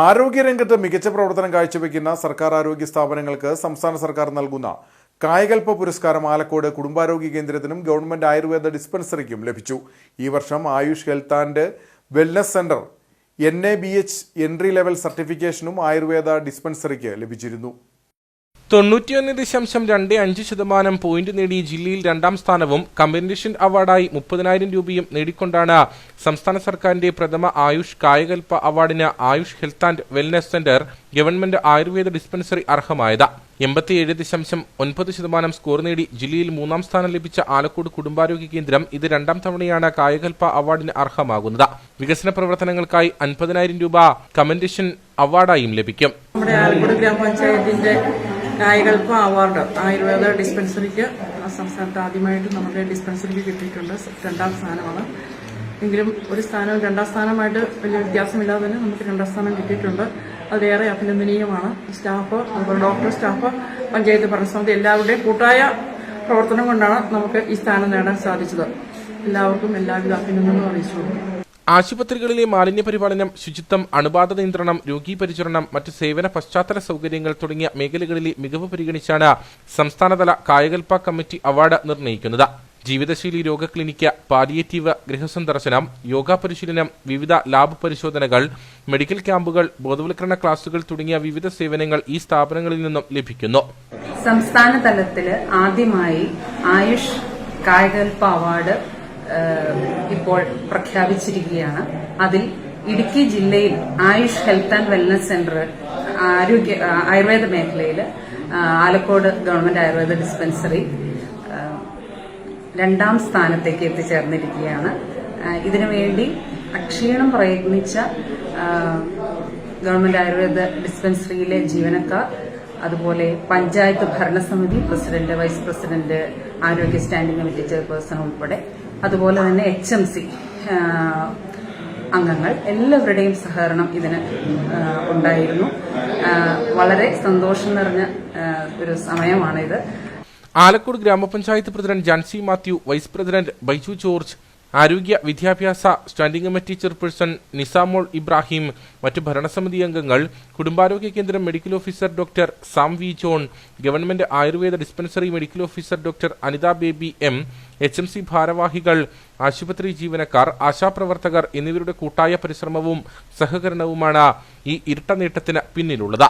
ആരോഗ്യരംഗത്ത് മികച്ച പ്രവർത്തനം കാഴ്ചവെക്കുന്ന സർക്കാർ ആരോഗ്യ സ്ഥാപനങ്ങൾക്ക് സംസ്ഥാന സർക്കാർ നൽകുന്ന കായകൽപ്പ പുരസ്കാരം ആലക്കോട് കുടുംബാരോഗ്യ കേന്ദ്രത്തിനും ഗവൺമെന്റ് ആയുർവേദ ഡിസ്പെൻസറിക്കും ലഭിച്ചു. ഈ വർഷം Ayush health and wellness centre N A B H entry level സർട്ടിഫിക്കേഷനും Ayurveda ഡിസ്പെൻസറിക്ക് ലഭിച്ചിരുന്നു. തൊണ്ണൂറ്റിയൊന്ന് ദശാംശം രണ്ട് അഞ്ച് ശതമാനം പോയിന്റ് നേടി ജില്ലയിൽ രണ്ടാം സ്ഥാനവും കമ്പനിഷൻ അവാർഡായി മുപ്പതിനായിരം രൂപയും നേടിക്കൊണ്ടാണ് സംസ്ഥാന സർക്കാരിന്റെ പ്രഥമ ആയുഷ് കായകൽപ്പ അവാർഡിന് Ayush health and wellness centre government Ayurveda dispensary അർഹമായത്. എൺപത്തിയേഴ് ദശാംശം ഒൻപത് ശതമാനം സ്കോർ നേടി ജില്ലയിൽ മൂന്നാം സ്ഥാനം ലഭിച്ച ആലക്കോട് കുടുംബാരോഗ്യ കേന്ദ്രം ഇത് രണ്ടാം തവണയാണ് കായകൽപ്പ അവാർഡിന് അർഹമാകുന്നത്. വികസന പ്രവർത്തനങ്ങൾക്കായി അൻപതിനായിരം രൂപ കമൻഡേഷൻ അവാർഡായും ലഭിക്കും. നമ്മുടെ ആലക്കോട് ഗ്രാമപഞ്ചായത്തിന്റെ കായകൽപ്പ അവാർഡ് ആയുർവേദ ഡിസ്പെൻസറിക്ക് സംസ്ഥാനത്ത് ആദ്യമായിട്ട് നമ്മുടെ ഡിസ്പെൻസറിക്ക് കിട്ടിയിട്ടുണ്ട്. രണ്ടാം സ്ഥാനമാണ്. എങ്കിലും ഒരു സ്ഥാനം രണ്ടാം സ്ഥാനമായിട്ട് വലിയ വ്യത്യാസമില്ലാതെ തന്നെ നമുക്ക് രണ്ടാം സ്ഥാനം കിട്ടിയിട്ടുണ്ട്. അതിലേറെ അഭിനന്ദനീയമാണ്. സ്റ്റാഫ് അതുപോലെ ഡോക്ടർ സ്റ്റാഫ് പഞ്ചായത്ത് ഭരണസമിതി എല്ലാവരുടെയും കൂട്ടായ പ്രവർത്തനം കൊണ്ടാണ് നമുക്ക് ഈ സ്ഥാനം നേടാൻ സാധിച്ചത്. എല്ലാവർക്കും എല്ലാവിധ അഭിനന്ദനവും അറിയിച്ചുകൊള്ളു ആശുപത്രികളിലെ മാലിന്യ പരിപാലനം ശുചിത്വം അണുബാധ നിയന്ത്രണം രോഗീ പരിചരണം മറ്റ് സേവന പശ്ചാത്തല സൗകര്യങ്ങൾ തുടങ്ങിയ മേഖലകളിലെ മികവ് പരിഗണിച്ചാണ് സംസ്ഥാനതല കായകൽപ്പ കമ്മിറ്റി അവാർഡ് നിർണയിക്കുന്നത് ജീവിതശൈലി രോഗ ക്ലിനിക്ക് പാലിയേറ്റീവ് ഗൃഹസന്ദർശനം യോഗ പരിശീലനം വിവിധ ലാബ് പരിശോധനകൾ മെഡിക്കൽ ക്യാമ്പുകൾ ബോധവൽക്കരണ ക്ലാസുകൾ തുടങ്ങിയ വിവിധ സേവനങ്ങൾ ഈ സ്ഥാപനങ്ങളിൽ നിന്നും ലഭിക്കുന്നു. സംസ്ഥാന തലത്തിൽ ആദ്യമായി ആയുഷ് കായകൽപ്പ അവാർഡ് ഇപ്പോൾ പ്രഖ്യാപിച്ചിരിക്കുകയാണ്. അതിൽ ഇടുക്കി ജില്ലയിൽ Ayush health and wellness centre ആരോഗ്യ ആയുർവേദ മേഖലയിൽ ആലക്കോട് ഗവൺമെന്റ് ആയുർവേദ ഡിസ്പെൻസറി രണ്ടാം സ്ഥാനത്തേക്ക് എത്തിച്ചേർന്നിരിക്കുകയാണ്. ഇതിനുവേണ്ടി അക്ഷീണം പ്രയത്നിച്ച ഗവൺമെന്റ് ആയുർവേദ ഡിസ്പെൻസറിയിലെ ജീവനക്കാർ അതുപോലെ പഞ്ചായത്ത് ഭരണസമിതി പ്രസിഡന്റ് വൈസ് പ്രസിഡന്റ് ആരോഗ്യ സ്റ്റാൻഡിംഗ് കമ്മിറ്റി ചെയർപേഴ്സൺ ഉൾപ്പെടെ അതുപോലെ തന്നെ എച്ച് എം സി അംഗങ്ങൾ എല്ലാവരുടെയും സഹകരണം ഇതിന് ഉണ്ടായിരുന്നു. വളരെ സന്തോഷം നിറഞ്ഞ ഒരു സമയമാണിത്. ആലക്കോട് ഗ്രാമപഞ്ചായത്ത് president Jancy Mathew vice president Baiju George ആരോഗ്യ വിദ്യാഭ്യാസ standing committee chairperson Nisamol Ibrahim മറ്റ് ഭരണസമിതി അംഗങ്ങൾ കുടുംബാരോഗ്യ കേന്ദ്രം medical officer doctor Sam V John government Ayurveda dispensary medical officer doctor Anitha Baby M H M C ഭാരവാഹികൾ ആശുപത്രി ജീവനക്കാർ ആശാപ്രവർത്തകർ എന്നിവരുടെ കൂട്ടായ പരിശ്രമവും സഹകരണവുമാണ് ഈ ഇരട്ട നേട്ടത്തിന് പിന്നിലുള്ളത്.